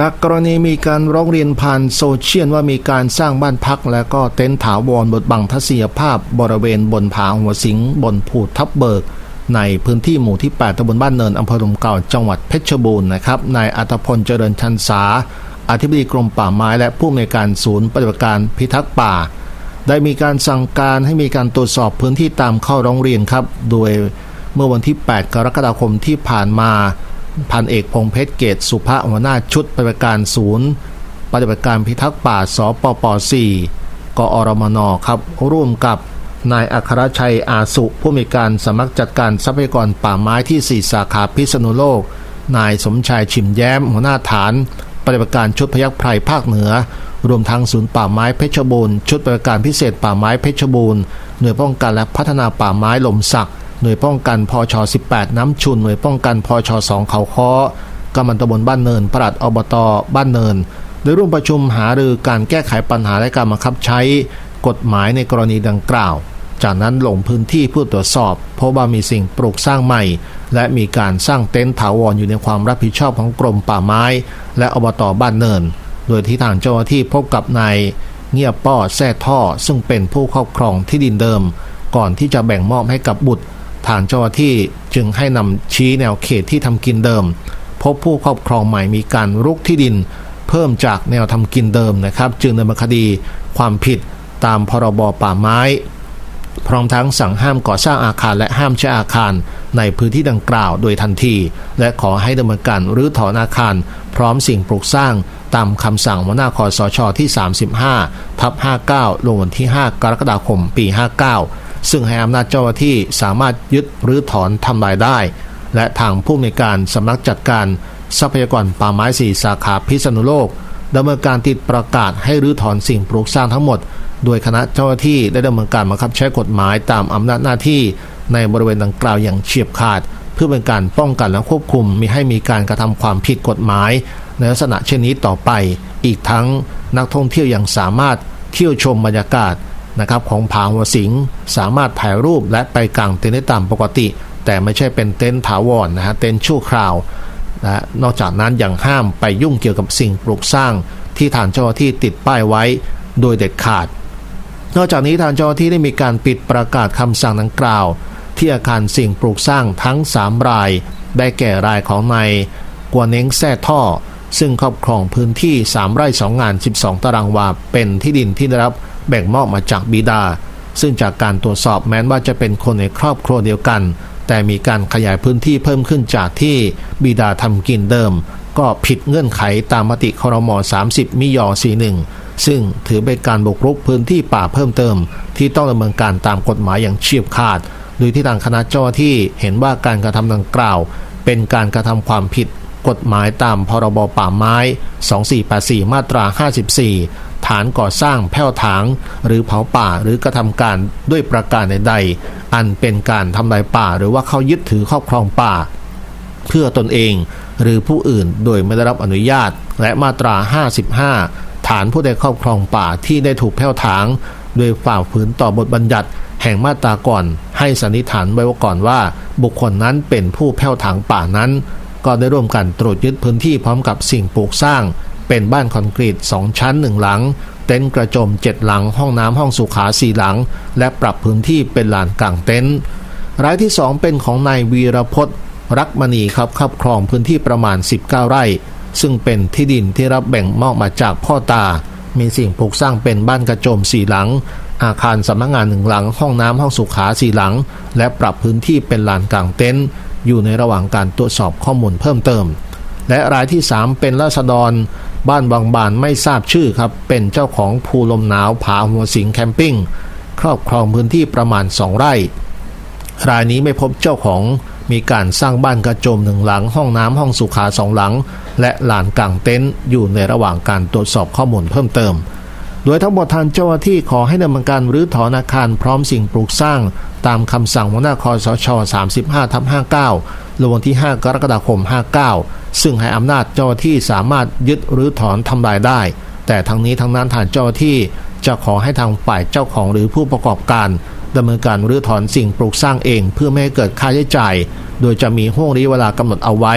จากกรณีมีการร้องเรียนผ่านโซเชียลว่ามีการสร้างบ้านพัก และก็เต็นท์ถาวรบทบังทัศนียภาพ บริเวณบนผาหัวสิงบนภูทับเบิก ในพื้นที่หมู่ที่ 8ตำบลบ้านเนินอำเภอลมเก่าจังหวัดเพชรบูรณ์นะครับนายอัตพลเจริญชันษาอธิบดีกรมป่าไม้และผู้อำนวยการศูนย์ปฏิบัติการพิทักษ์ป่า ได้มีการสั่งการให้มีการตรวจสอบพื้นที่ตามข้าร้องเรียนครับ โดยเมื่อวันที่ 8 กรกฎาคมที่ผ่านมา พันเอกพงเพชรเกตสุภาหัวหน้าชุดปฏิบัติการศูนย์ ปฏิบัติการพิทักษ์ป่าสปป 4 กอรมนครับ ร่วมกับนายอัครชัยอาสุ ผู้มีการสำนักจัดการทรัพยากรป่าไม้ที่ 4 สาขาพิษณุโลก นายสมชายชิมแย้ม หัวหน้าฐาน ปฏิบัติการชุดพยัคฆ์ไพรภาคเหนือ รวมทั้งศูนย์ป่าไม้เพชรบูรณ์ชุดปฏิบัติการพิเศษป่าไม้เพชรบูรณ์หน่วยป้องกันและพัฒนาป่าไม้ลมสักห น่วยป้องกันพช18 น้ำชุนหน่วยป้องกันพช2เขาค้อกำมันตำบลบ้านเนินปลัดอบตบ้านเนินโดยร่วมประชุมหารือการแก้ไขปัญหาและการบังคับใช้กฎหมายในกรณีดังกล่าว จากนั้นลงพื้นที่เพื่อตรวจสอบพบว่ามีสิ่งปลูกสร้างใหม่ และมีการสร้างเต็นท์ถาวรอยู่ในความรับผิดชอบของกรมป่าไม้ และอบตบ้านเนิน โดยที่ทางเจ้าหน้าที่พบกับนายเงียบป้อแซ่ท่อ ซึ่งเป็นผู้ครอบครองที่ดินเดิม ก่อนที่จะแบ่งมอบให้กับบุตร ทางเจ้าหน้าที่จึงให้นำชี้แนวเขตที่ทำกินเดิม พบผู้ครอบครองใหม่มีการรุกที่ดิน เพิ่มจากแนวทำกินเดิมนะครับ จึงดำเนินคดีความผิดตามพรบป่าไม้ พร้อมทั้งสั่งห้ามก่อสร้างอาคารและห้ามใช้อาคาร ในพื้นที่ดังกล่าวโดยทันที และขอให้ดำเนินการรื้อถอนอาคาร พร้อมสิ่งปลูกสร้างตามคำสั่งหัวหน้าคอสชที่ 35ทับ59 ลงวันที่ 5 กรกฎาคม ปี 59 ซึ่งให้อำนาจเจ้าหน้าที่สามารถยึดหรือถอนทำลายได้ และทางผู้อำนวยการสำนักจัดการทรัพยากรป่าไม้สีสาขาพิษณุโลกดำเนินการติดประกาศให้รื้อถอนสิ่งปลูกสร้างทั้งหมด โดยคณะเจ้าหน้าที่ได้ดำเนินการบังคับใช้กฎหมายตามอำนาจหน้าที่ ในบริเวณดังกล่าวอย่างเฉียบขาด เพื่อเป็นการป้องกันและควบคุมมิให้มีการกระทำความผิดกฎหมาย ในลักษณะเช่นนี้ต่อไป อีกทั้งนักท่องเที่ยวยังสามารถเที่ยวชมบรรยากาศ นะครับของผาหัวสิงสามารถถ่ายรูปและไปกางเต็นท์ได้ตามปกติ แต่ไม่ใช่เป็นเต็นท์ถาวรนนะฮะเต็นท์ชั่วคราวนะนอกจากนั้นยังห้ามไปยุ่งเกี่ยวกับสิ่งปลูกสร้าง ที่ทางเจ้าหน้าที่ติดป้ายไว้โดยเด็ดขาด นอกจากนี้ทางเจ้าหน้าที่ได้มีการปิดประกาศคำสั่งดังกล่าว ที่อาคารสิ่งปลูกสร้างทั้ง 3 ราย ได้แก่รายของนายกัวเน้งแซ่ท่อ ซึ่งครอบครองพื้นที่ 3 ไร่ 2 งาน 12 ตารางวาเป็นที่ดินที่ได้รับ แบ่งมอบมาจากบิดา ซึ่งจากการตรวจสอบแม้นว่าจะเป็นคนในครอบครัวเดียวกัน แต่มีการขยายพื้นที่เพิ่มขึ้นจากที่บิดาทำกินเดิม ก็ผิดเงื่อนไขตามมติครม 30 มิยอ41 ซึ่งถือเป็นการบุกรุกพื้นที่ป่าเพิ่มเติม ที่ต้องดำเนินการตามกฎหมายอย่างเฉียบขาด โดยที่ทางคณะเจ้าที่เห็นว่าการกระทำดังกล่าว เป็นการกระทำความผิดกฎหมายตามพรบป่าไม้ 2484 มาตรา 54 ฐานก่อสร้างแผ่วถาง หรือเผาป่าหรือกระทำการด้วยประการใดๆ อันเป็นการทำลายป่าหรือว่าเข้ายึดถือครอบครองป่า เพื่อตนเองหรือผู้อื่นโดยไม่ได้รับอนุญาต และมาตรา 55 ฐานผู้ใดครอบครองป่าที่ได้ถูกแผ่วถาง โดยฝ่าฝืนต่อบทบัญญัติแห่งมาตราก่อน ให้สันนิษฐานไว้ว่าก่อนว่า บุคคลนั้นเป็นผู้แผ่วถางป่านั้น ก็ได้ร่วมกันตรวจยึดพื้นที่พร้อมกับสิ่งปลูกสร้าง เป็นบ้านคอนกรีต 2 ชั้น 1 หลัง เต็นท์กระโจม 7 หลัง ห้องน้ำห้องสุขา 4 หลัง และปรับพื้นที่เป็นลานกลางเต็นท์รายที่ 2 เป็นของนายวีรพจน์ รักมณีครับครอบครองพื้นที่ประมาณ 19 ไร่ ซึ่งเป็นที่ดินที่รับแบ่งมอบมาจากพ่อตา มีสิ่งปลูกสร้างเป็นบ้านกระโจมสี่หลัง อาคารสำนักงานหนึ่งหลัง ห้องน้ำห้องสุขาสี่หลัง และปรับพื้นที่เป็นลานกลางเต็นท์อยู่ในระหว่างการตรวจสอบข้อมูลเพิ่มเติม และรายที่ 3 เป็นราษฎร บ้านบางบานไม่ทราบชื่อครับ เป็นเจ้าของภูลมหนาวผาหัวสิงแคมปิ้งครอบครองพื้นที่ประมาณ 2 ไร่ รายนี้ไม่พบเจ้าของมีการสร้างบ้านกระโจมหนึ่งหลัง ห้องน้ำห้องสุขาสองหลัง และลานกลางเต็นท์อยู่ในระหว่างการตรวจสอบข้อมูลเพิ่มเติม โดยทั้งหมดทางเจ้าหน้าที่ขอให้ดำเนินการรื้อถอนอาคารพร้อมสิ่งปลูกสร้าง ตามคำสั่งหัวหน้าคอสช 35ทับ59ลงวันที่ 5 กรกฎาคม 59 ซึ่งให้อำนาจเจ้าหน้าที่สามารถยึดรื้อถอนทำลายได้ แต่ทั้งนี้ทั้งนั้นทางเจ้าหน้าที่ จะขอให้ทางฝ่ายเจ้าของหรือผู้ประกอบการดำเนินการรื้อถอนสิ่งปลูกสร้างเองเพื่อไม่ให้เกิดค่าใช้จ่าย โดยจะมีห่วงระยะเวลากำหนดเอาไว้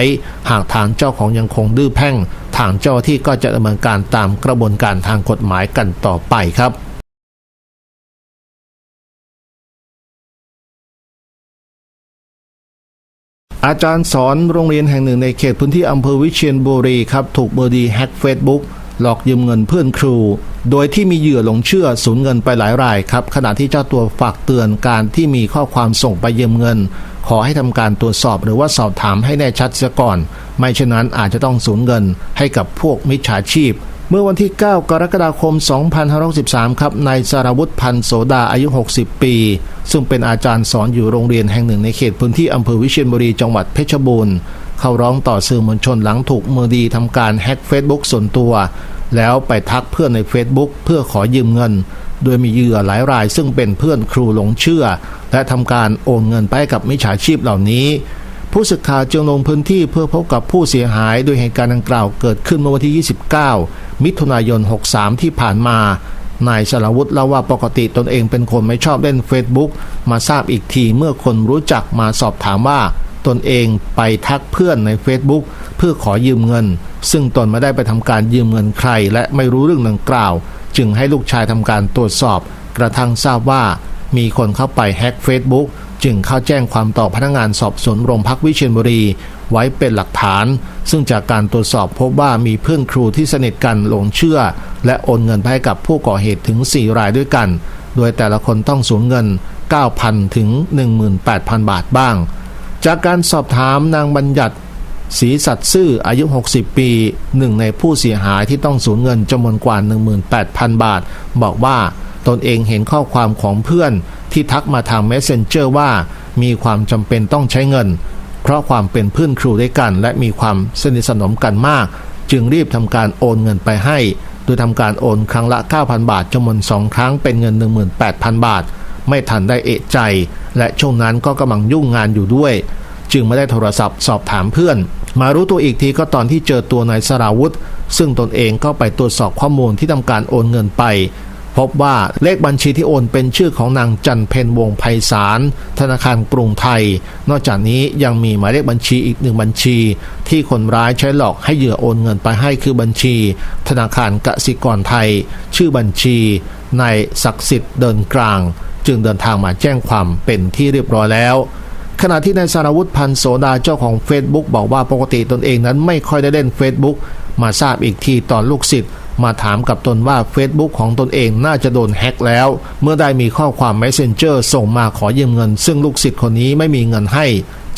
หากทางเจ้าของยังคงดื้อแพ่ง ทางเจ้าที่ก็จะดำเนินการตามกระบวนการทางกฎหมายกันต่อไปครับอาจารย์สอนโรงเรียนแห่งหนึ่งในเขตพื้นที่อำเภอวิเชียรบุรีครับ ถูกเบอร์ดีแฮ็กเฟซบุ๊กหลอกยืมเงินเพื่อนครู โดยที่มีเหยื่อหลงเชื่อสูญเงินไปหลายรายครับ ขณะที่เจ้าตัวฝากเตือนการที่มีข้อความส่งไปยืมเงิน ขอให้ทำการตรวจสอบหรือว่าสอบถามให้แน่ชัดเสียก่อน ไม่เช่นนั้นอาจจะต้องสูญเงินให้กับพวกมิจฉาชีพเมื่อวันที่ 9 กรกฎาคม 2563 ครับนายสารวุฒิพันธ์โสดาอายุ 60 ปี ซึ่งเป็นอาจารย์สอนอยู่โรงเรียนแห่งหนึ่งในเขตพื้นที่อำเภอวิเชียรบุรีจังหวัดเพชรบูรณ์ เข้าร้องต่อสื่อมวลชนหลังถูกมือดีทำการแฮ็กเฟซบุ๊กส่วนตัว แล้วไปทักเพื่อนใน Facebook เพื่อขอยืมเงิน โดยมีเหยื่อหลายราย ซึ่งเป็นเพื่อนครูหลงเชื่อ และทำการโอนเงินไปกับมิจฉาชีพเหล่านี้ ผู้สื่อข่าวจึงลงพื้นที่เพื่อพบกับผู้เสียหายโดยเหตุการณ์ดังกล่าวเกิดขึ้นเมื่อวันที่ 29 มิถุนายน 63 ที่ผ่านมานายสรวุฒิเล่าว่าปกติตนเองเป็นคนไม่ชอบเล่น Facebook มาทราบอีกทีเมื่อคนรู้จักมาสอบถามว่า ตนเองไปทักเพื่อนใน Facebook เพื่อขอยืมเงิน ซึ่งตนไม่ได้ไปทำการยืมเงินใคร และไม่รู้เรื่องดังกล่าว จึงให้ลูกชายทำการตรวจสอบ กระทั่งทราบว่า มีคนเข้าไปแฮ็ก Facebook จึงเข้าแจ้งความต่อพนักงานสอบสวนโรงพักวิเชียรบุรี ไว้เป็นหลักฐาน ซึ่งจากการตรวจสอบพบว่ามีเพื่อนครูที่สนิทกันหลงเชื่อ และโอนเงินไปให้กับผู้ก่อเหตุถึง 4 รายด้วยกัน โดยแต่ละคนต้องสูญเงิน 9,000 ถึง 18,000 บาทบ้าง จากการสอบถามนางบัญญัติศรีสัตย์ซื่ออายุ 60 ปีหนึ่งในผู้เสียหายที่ต้องสูญเงินจำนวนกว่า 18,000 บาท บอกว่าตนเองเห็นข้อความของเพื่อนที่ทักมาทาง Messenger ว่ามีความจำเป็นต้องใช้เงิน เพราะความเป็นเพื่อนครูด้วยกัน และมีความสนิทสนมกันมาก จึงรีบทำการโอนเงินไปให้ โดยทำการโอนครั้งละ 9,000 บาทจำนวน2ครั้งเป็นเงิน 18,000 บาท ไม่ทันได้เอะใจ และช่วงนั้นก็กำลังยุ่งงานอยู่ด้วย จึงไม่ได้โทรศัพท์สอบถามเพื่อน มารู้ตัวอีกทีก็ตอนที่เจอตัวนายสราวุธ ซึ่งตนเองก็ไปตรวจสอบข้อมูลที่ทำการโอนเงินไป พบว่าเลขบัญชีที่โอนเป็นชื่อของนางจันเพนวงไพศาลธนาคารกรุงไทย นอกจากนี้ยังมีหมายเลขบัญชีอีกหนึ่งบัญชี ที่คนร้ายใช้หลอกให้เหยื่อโอนเงินไปให้คือบัญชี ธนาคารกสิกรไทย ชื่อบัญชีนายศักดิ์สิทธิ์เดินกลาง จึงเดินทางมาแจ้งความเป็นที่เรียบร้อยแล้วขณะที่นายสารวุฒิพันธ์โสดาเจ้าของ Facebook บอกว่าปกติตนเองนั้นไม่ค่อยได้เล่น Facebook มาทราบอีกทีตอนลูกศิษย์มาถามกับตนว่า Facebook ของตนเองน่าจะโดนแฮ็กแล้ว เมื่อได้มีข้อความ Messenger ส่งมาขอยืมเงิน ซึ่งลูกศิษย์คนนี้ไม่มีเงินให้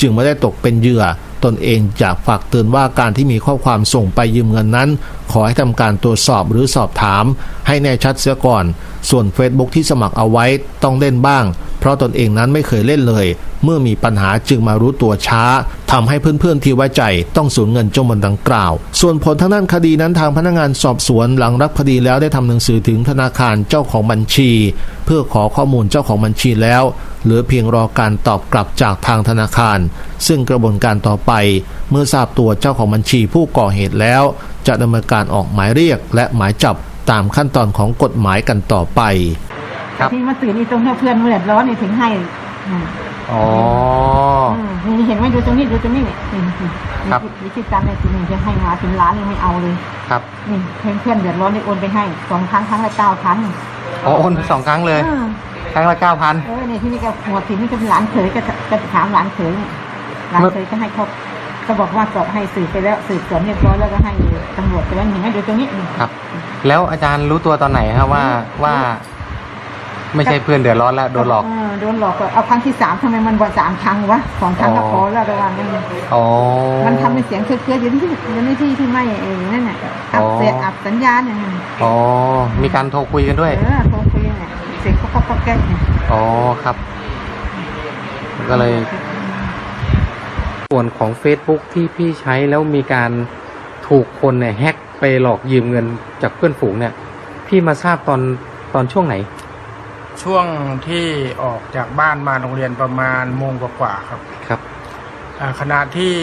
จึงไม่ได้ตกเป็นเหยื่อ ตนเองอยากฝากเตือนว่าการที่มีข้อความส่งไปยืมเงินนั้น ขอให้ทำการตรวจสอบหรือสอบถาม ให้แน่ชัดเสียก่อน ส่วน Facebook ที่สมัครเอาไว้ต้องเล่นบ้าง เพราะตนเองนั้นไม่เคยเล่นเลย เมื่อมีปัญหาจึงมารู้ตัวช้าทำให้เพื่อนๆที่ไว้ใจต้องสูญเงินจำนวนดังกล่าว ส่วนผลทางด้านคดีนั้นทางพนักงานสอบสวนหลังรับคดีแล้วได้ทำหนังสือถึงธนาคารเจ้าของบัญชี เพื่อขอข้อมูลเจ้าของบัญชีแล้ว เหลือเพียงรอการตอบกลับจากทางธนาคาร ซึ่งกระบวนการต่อไป เมื่อทราบตัวเจ้าของบัญชีผู้ก่อเหตุแล้ว จะดำเนินการออกหมายเรียกและหมายจับ ตามขั้นตอนของกฎหมายกันต่อไป ครับ ที่มาสื่อนี่ตรงที่เพื่อนเดือดร้อนนี่ถึงให้อืมอ๋อ อืมนี่เห็นไหมดูตรงนี้ดูตรงนี้นี่นี่นี่ครับ วิธีการในที่นี่จะให้มาถึงร้านยังไม่เอาเลยครับ นี่เพื่อนเพื่อนเดือดร้อนได้โอนไปให้สองครั้งครั้งละเก้าพันอ๋อโอนไปสองครั้งเลยครั้งละเก้าพัน เออเนี่ยที่นี่ก็หัวถิ่นนี่ก็หลานเขยก็ก็ถามหลานเขยเนี่ยหลานเขยก็ให้เขาก็บอกว่าสอบให้สืบไปแล้วสืบสวนเรียบร้อยแล้วก็ให้ตำรวจไปแล้วเห็นไหมดูตรงนี้นี่ ครับ แล้วอาจารย์รู้ตัวตอนไหนครับว่าว่า ไม่ใช่เพื่อนเดือดร้อนแล้วโดนหลอก เโดนหลอกก็เอาครั้งที่สามทำไมมันกว่าสามครั้งวะสองครั้งก็อ๋อพอแล้วระวังนั่นอ๋อ มันทำเป็นเสียงเครือๆอยู่ที่อยู่ในที่ที่ไม่เองนั่นน่ะอับอ๋อเสียงอับสัญญาณอย่างนั้นอ๋อ มีการโทรคุยกันด้วย เออโทรคุยเนี่ยเสียงก็ก็ก็แก๊กเนี่ยอ๋อครับ ก็เลย ส่วนของ Facebook ที่พี่ใช้แล้วมีการ ถูกคนเนี่ยแฮ็กไปหลอกยืมเงินจากเพื่อนฝูงเนี่ย พี่มาทราบตอนตอนช่วงไหน ช่วงที่ออกจากบ้านมาโรงเรียนประมาณโมงกว่าๆครับครับอ่าขณะที่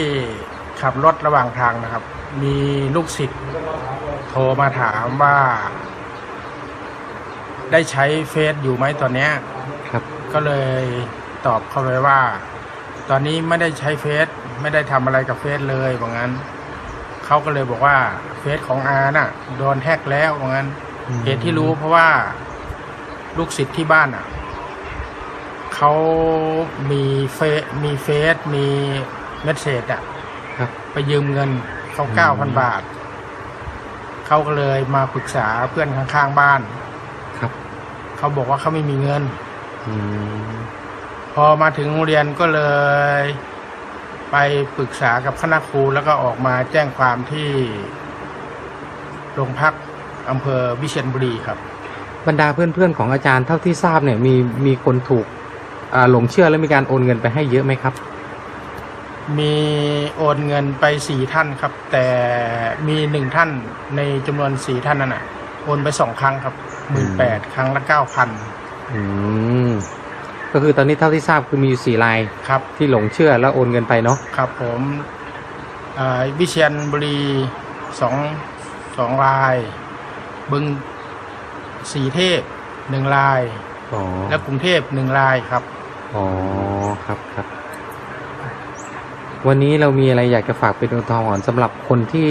ขับรถระหว่างทางนะครับ มีลูกศิษย์โทรมาถามว่า ได้ใช้เฟซอยู่ไหมตอนเนี้ย ครับ ก็เลยตอบเขาไปว่า ตอนนี้ไม่ได้ใช้เฟซไม่ได้ทำอะไรกับเฟซเลยว่างั้น เขาก็เลยบอกว่าเฟซของอาน่ะโดนแฮกแล้วว่างั้นอืมเหตุที่รู้เพราะว่าลูกศิษย์ที่บ้านอะเขามีเฟซมีเฟซมีเมสเซจอะครับไปยืมเงินเขาอืเก้ามพันบาท เขาก็เลยมาปรึกษาเพื่อนข้างๆบ้าน ครับ เขาบอกว่าเขาไม่มีเงินอืมพอมาถึงโรงเรียนก็เลย ไปปรึกษากับคณะครูแล้วก็ออกมาแจ้งความที่โรงพักอำเภอวิเชียรบุรีครับ บรรดาเพื่อนๆของอาจารย์เท่าที่ทราบเนี่ยมีมีคนถูกอ่าหลงเชื่อและมีการโอนเงินไปให้เยอะไหมครับ มีโอนเงินไปสี่ท่านครับ แต่มีหนึ่งท่านในจำนวนสี่ท่านนั่นน่ะ โอนไปสองครั้งครับหมื่นแปดครั้งละเก้าพัน อืม ก็คือตอนนี้เท่าที่ทราบคือมีอยู่สี่รายครับที่หลงเชื่อแล้วโอนเงินไปเนาะครับผมอ่าวิเชียรบุรีสองสองลาย บึงสีเทพหนึ่งลาย อ๋อและกรุงเทพหนึ่งลายครับ อ๋อครับครับ วันนี้เรามีอะไรอยากจะฝากเป็นอุทาหรณ์สำหรับคนที่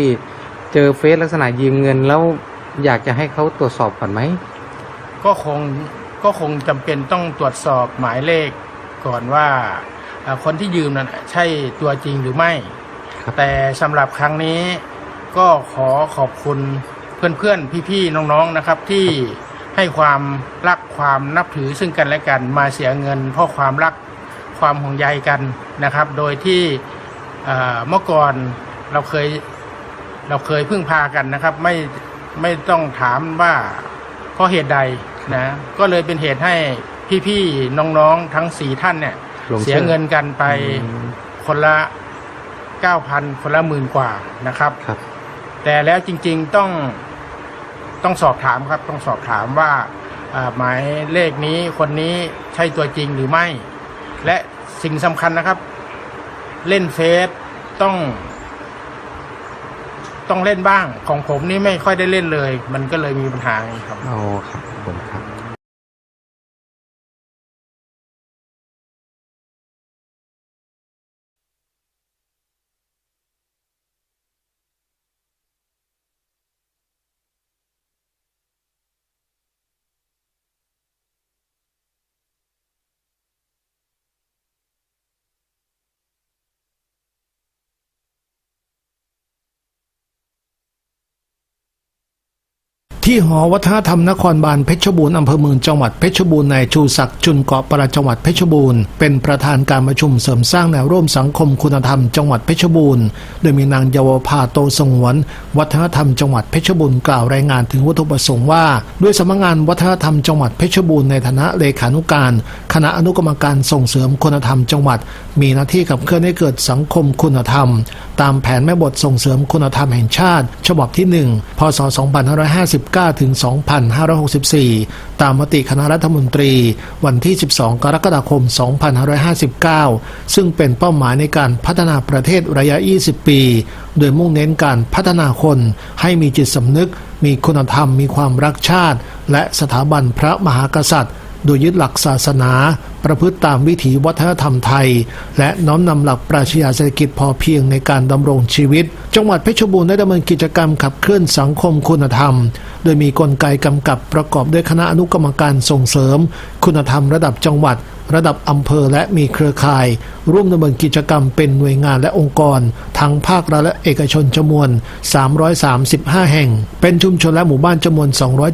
เจอเฟซลักษณะยืมเงินแล้วอยากจะให้เขาตรวจสอบก่อนไหมก็คง ก็คงจำเป็นต้องตรวจสอบหมายเลขก่อนว่าอ่าคนที่ยืมนั้นใช่ตัวจริงหรือไม่ครับแต่สำหรับครั้งนี้ก็ขอขอบคุณเพื่อนๆ พี่ๆ น้องๆ นะครับที่ให้ความรักความนับถือซึ่งกันและกันมาเสียเงิน เพราะความรักความห่วงใยกันนะครับ โดยที่เอ่อเมื่อก่อนเราเคยเราเคยพึ่งพากันนะครับ ไม่ไม่ต้องถามว่าเพราะเหตุใด นะก็เลยเป็นเหตุให้พี่ๆน้องๆทั้งสี่ท่านเนี่ยหลงเสีเชื่ยอเงินกันไปอืมคนละเก้าพันคนละหมื่นกว่านะครับ ครับ แต่แล้วจริงๆต้องต้องสอบถามครับ ต้องสอบถามว่าอ่าหมายเลขนี้คนนี้ใช่ตัวจริงหรือไม่ และสิ่งสำคัญนะครับ เล่นเฟซต้อง ต้องเล่นบ้างของผมนี่ไม่ค่อยได้เล่นเลย มันก็เลยมีปัญหาอย่างนี้ครับอ๋อครับผมครับ ที่หอวัฒนธรรมนครบาลเพชรบูรณ์อำเภอเมืองจังหวัดเพชรบูรณ์นายชูศักดิ์จุนเกาะประจังหวัดเพชรบูรณ์เป็นประธานการประชุมเสริมสร้างแนวร่วมสังคมคุณธรรมจังหวัดเพชรบูรณ์โดยมีนางเยาวภาโตสงวน วัฒนธรรมจังหวัดเพชรบูรณ์กล่าวรายงานถึงวัตถุประสงค์ว่า ด้วยสำนักงานวัฒนธรรมจังหวัดเพชรบูรณ์ในฐานะเลขานุการ ณะอนุกรรมการส่งเสริมคุณธรรมจังหวัด มีหน้าที่ขับเคลื่อนให้เกิดสังคมคุณธรรม ตามแผนแม่บทส่งเสริมคุณธรรมแห่งชาติ ฉบับที่ 1 พศ 2559 ถึง 2564 ตามมติคณะรัฐมนตรี วันที่ 12 กรกฎาคม 2559 ซึ่งเป็นเป้าหมายในการพัฒนาประเทศระยะ 20 ปี โดยมุ่งเน้นการพัฒนาคนให้มีจิตสำนึก มีคุณธรรม มีความรักชาติ และสถาบันพระมหากษัตริย์ โดยยึดหลักศาสนา ประพฤติตามวิถีวัฒนธรรมไทย และน้อมนำหลักปรัชญาเศรษฐกิจพอเพียงในการดำรงชีวิต จังหวัดเพชรบูรณ์ได้ดำเนินกิจกรรมขับเคลื่อนสังคมคุณธรรม โดยมีกลไกกำกับประกอบด้วยคณะอนุกรรมการส่งเสริม คุณธรรมระดับจังหวัด ระดับอำเภอและมีเครือข่าย ร่วมดำเนินกิจกรรมเป็นหน่วยงานและองค์กร ทั้งภาครัฐและเอกชนจำนวน 335 แห่ง เป็นชุมชนและหมู่บ้านจำนวน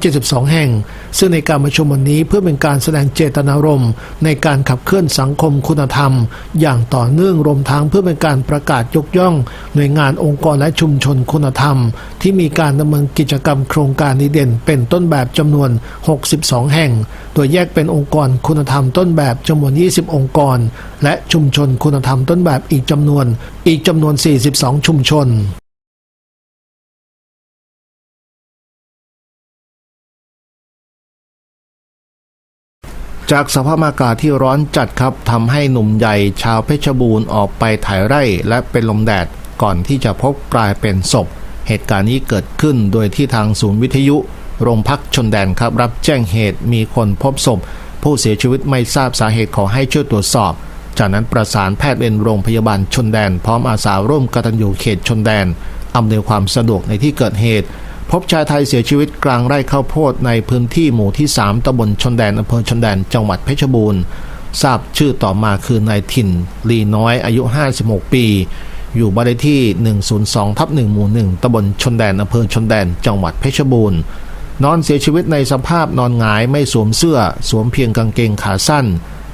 272 แห่ง ซึ่งในการประชุมวันนี้เพื่อเป็นการแสดงเจตนารมณ์ ในการขับเคลื่อนสังคมคุณธรรม อย่างต่อเนื่องรวมทั้งเพื่อเป็นการประกาศยกย่อง หน่วยงานองค์กรและชุมชนคุณธรรม ที่มีการดำเนินกิจกรรมโครงการดีเด่น เป็นต้นแบบจำนวน 62 แห่ง โดยแยกเป็นองค์กรคุณธรรมต้นแบบจำนวน 20 องค์กร และชุมชนคุณธรรมต้นแบบอีกจำนวนอีกจำนวน 42 ชุมชนจากสภาพอากาศที่ร้อนจัดครับทำให้หนุ่มใหญ่ชาวเพชรบูรณ์ออกไปถ่ายไร่และเป็นลมแดดก่อนที่จะพบกลายเป็นศพ เหตุการณ์นี้เกิดขึ้นโดยที่ทางศูนย์วิทยุ โรงพักชนแดนครับรับแจ้งเหตุมีคนพบศพ ผู้เสียชีวิตไม่ทราบสาเหตุขอให้ช่วยตรวจสอบ จากนั้นประสานแพทย์เวรโรงพยาบาลชนแดน พร้อมอาสาร่วมกตัญญูเขตชนแดนอำนวยความสะดวกในที่เกิดเหตุ พบชายไทยเสียชีวิตกลางไร่ข้าวโพดในพื้นที่หมู่ที่ 3ตำบลชนแดนอำเภอชนแดนจังหวัดเพชรบูรณ์ทราบชื่อต่อมาคือนายถิ่น ลีน้อยอายุ 56 ปี อยู่บ้านเลขที่ 102ทับ1หมู่ 1ตำบลชนแดนอำเภอชนแดนจังหวัดเพชรบูรณ์ นอนเสียชีวิตในสภาพนอนหงายไม่สวมเสื้อ สวมเพียงกางเกงขาสั้น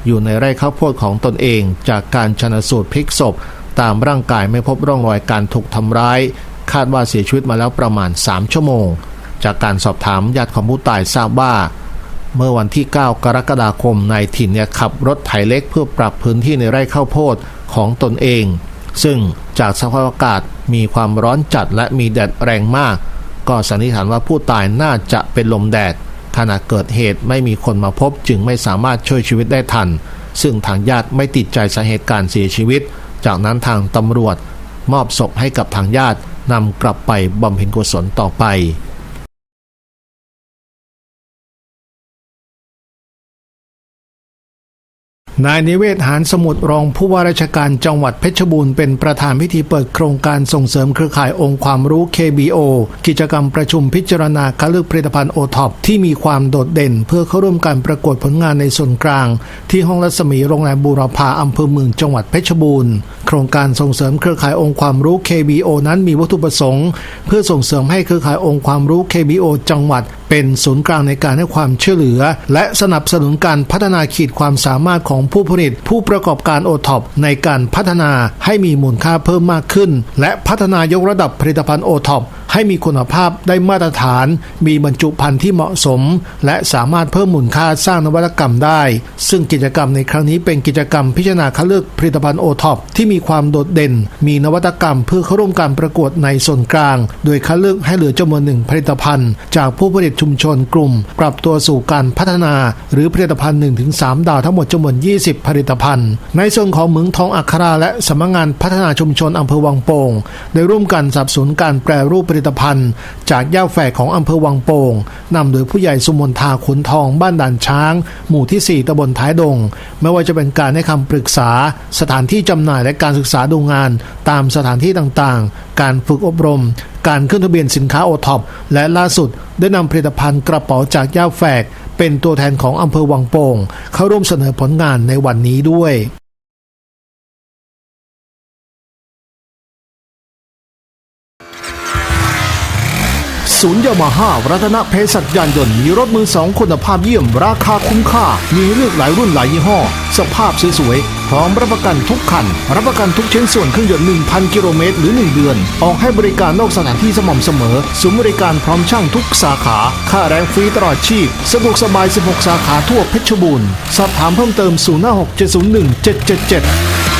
อยู่ในไร่ข้าวโพดของตนเองจากการชนสูตรพลิกศพ ตามร่างกายไม่พบร่องรอยการถูกทำร้าย คาดว่าเสียชีวิตมาแล้วประมาณ 3 ชั่วโมง จากการสอบถามญาติของผู้ตายทราบว่า เมื่อวันที่ 9 กรกฎาคมนายถิ่นเนี่ยขับรถไถเล็กเพื่อปรับพื้นที่ในไร่ข้าวโพดของตนเอง ซึ่งจากสภาพอากาศมีความร้อนจัดและมีแดดแรงมาก ก็สันนิษฐานว่าผู้ตายน่าจะเป็นลมแดดขณะเกิดเหตุไม่มีคนมาพบจึงไม่สามารถช่วยชีวิตได้ทัน ซึ่งทางญาติไม่ติดใจสาเหตุการเสียชีวิต จากนั้นทางตำรวจ มอบศพให้กับทางญาตินำกลับไปบำเพ็ญกุศลต่อไป นายนิเวศหานสมุทรรองผู้ว่าราชการจังหวัดเพชรบูรณ์เป็นประธานพิธีเปิดโครงการส่งเสริมเครือข่ายองค์ความรู้ KBO กิจกรรมประชุมพิจารณาคัดเลือกผลิตภัณฑ์โอท็อปที่มีความโดดเด่น เพื่อเข้าร่วมการประกวดผลงานในส่วนกลาง ที่ห้องรัศมีโรงแรมบูรพาอำเภอเมืองจังหวัดเพชรบูรณ์โครงการส่งเสริมเครือข่ายองค์ความรู้ KBO นั้นมีวัตถุประสงค์ เพื่อส่งเสริมให้เครือข่ายองค์ความรู้ KBO จังหวัดเป็นศูนย์กลางในการให้ความช่วยเหลือ และสนับสนุนการพัฒนาขีดความสามารถของผู้ผลิตผู้ประกอบการโอท็อปในการพัฒนาให้มีมูลค่าเพิ่มมากขึ้น และพัฒนายกระดับผลิตภัณฑ์โอท็อปให้มีคุณภาพได้มาตรฐาน มีบรรจุภัณฑ์ที่เหมาะสม และสามารถเพิ่มมูลค่าสร้างนวัตกรรมได้ ซึ่งกิจกรรมในครั้งนี้เป็นกิจกรรมพิจารณาคัดเลือกผลิตภัณฑ์โอท็อปที่มีความโดดเด่น มีนวัตกรรมเพื่อเข้าร่วมการประกวดในส่วนกลาง โดยคัดเลือกให้เหลือจำนวนหนึ่งผลิตภัณฑ์ จากผู้ผลิตชุมชนกลุ่ม ปรับตัวสู่การพัฒนา หรือผลิตภัณฑ์ 1-3 ดาวทั้งหมดจำนวน20 ผลิตภัณฑ์ ในส่วนของเหมืองทองอัคราและสำนักงานพัฒนาชุมชนอำเภอวังโป่งได้ร่วมกันสนับสนุนการแปรรูปผลิตภัณฑ์ จากย่าแฝกของอำเภอวังโป่งนำโดยผู้ใหญ่สุมนทาขุนทองบ้านด่านช้าง หมู่ที่ 4ตำบลท้ายดง ไม่ว่าจะเป็นการให้คำปรึกษา สถานที่จำหน่ายและการศึกษาดูงาน ตามสถานที่ต่างๆ การฝึกอบรมการขึ้นทะเบียนสินค้าโอท็อปและล่าสุดได้นำผลิตภัณฑ์กระเป๋าจากย่าแฝก เป็นตัวแทนของอำเภอวังโป่งเข้าร่วมเสนอผลงานในวันนี้ด้วย ศูนย์ยามาฮ่ารัตนเพศสัตยานยนต์มีรถมือสองคุณภาพเยี่ยมราคาคุ้มค่า มีเลือกหลายรุ่นหลายยี่ห้อ สภาพสวยๆพร้อมรับประกันทุกคัน รับประกันทุกชิ้นส่วนเครื่องยนต์ 1,000 กิโลเมตร หรือ 1 เดือน ออกให้บริการนอกสถานที่สม่ำเสมอศูนย์บริการพร้อมช่างทุกสาขา ค่าแรงฟรีตลอดชีพ สะดวกสบาย 16 สาขาทั่วเพชรบูรณ์ สอบถามเพิ่มเติม 056 701 777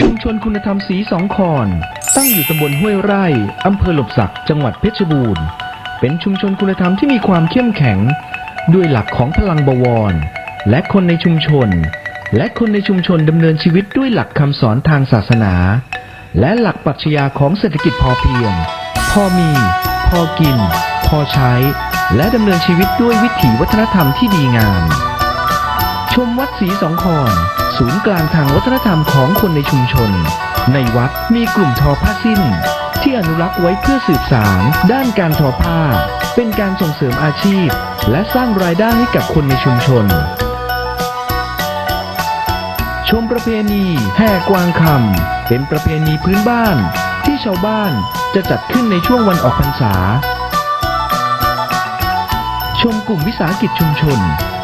ชุมชนคุณธรรมสีสองคอนตั้งอยู่ตำบลห้วยไร่ อำเภอหลบสักจังหวัดเพชรบูรณ์ เป็นชุมชนคุณธรรมที่มีความเข้มแข็ง ด้วยหลักของพลังบวร และคนในชุมชน และคนในชุมชนดำเนินชีวิตด้วยหลักคำสอนทางศาสนา และหลักปรัชญาของเศรษฐกิจพอเพียง พอมี พอกิน พอใช้ และดำเนินชีวิตด้วยวิถีวัฒนธรรมที่ดีงาม ชมวัดศรีสองคอนศูนย์กลางทางวัฒนธรรมของคนในชุมชน ในวัดมีกลุ่มทอผ้าสิ้น ที่อนุรักษ์ไว้เพื่อสืบสารด้านการทอผ้า เป็นการส่งเสริมอาชีพ และสร้างรายได้ให้กับคนในชุมชน ชมประเพณีแห่กวางคำเป็นประเพณีพื้นบ้าน ที่ชาวบ้านจะจัดขึ้นในช่วงวันออกพรรษา ชมกลุ่มวิสาหกิจชุมชน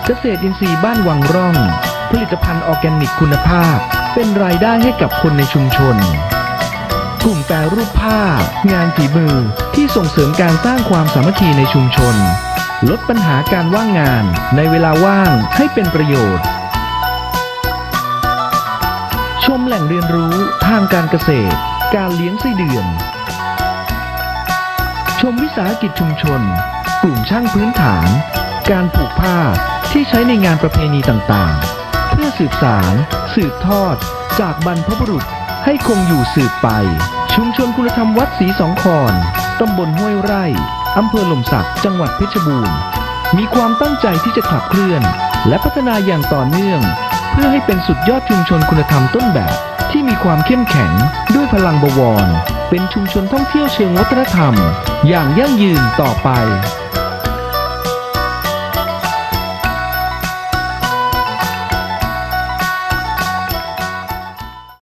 เกษตรอินทรีย์บ้านวังร่อง ผลิตภัณฑ์ออร์แกนิกคุณภาพ เป็นรายได้ให้กับคนในชุมชน กลุ่มแปรรูปผ้า งานฝีมือที่ส่งเสริมการสร้างความสามัคคีในชุมชน ลดปัญหาการว่างงาน ในเวลาว่างให้เป็นประโยชน์ ชมแหล่งเรียนรู้ทางการเกษตร การเลี้ยงไส้เดือน ชมวิสาหกิจชุมชน กลุ่มช่างพื้นฐาน การผูกผ้า ที่ใช้ในงานประเพณีต่างๆ เพื่อสืบสาร สืบทอด จากบรรพบุรุษให้คงอยู่สืบไป ชุมชนคุณธรรมวัดศรีสองคอนตำบลห้วยไร่อำเภอหล่มสักจังหวัดเพชรบูรณ์ มีความตั้งใจที่จะขับเคลื่อน และพัฒนาอย่างต่อเนื่อง เพื่อให้เป็นสุดยอดชุมชนคุณธรรมต้นแบบ ที่มีความเข้มแข็งด้วยพลังบวร เป็นชุมชนท่องเที่ยวเชิงวัฒนธรรม อย่างยั่งยืนต่อไป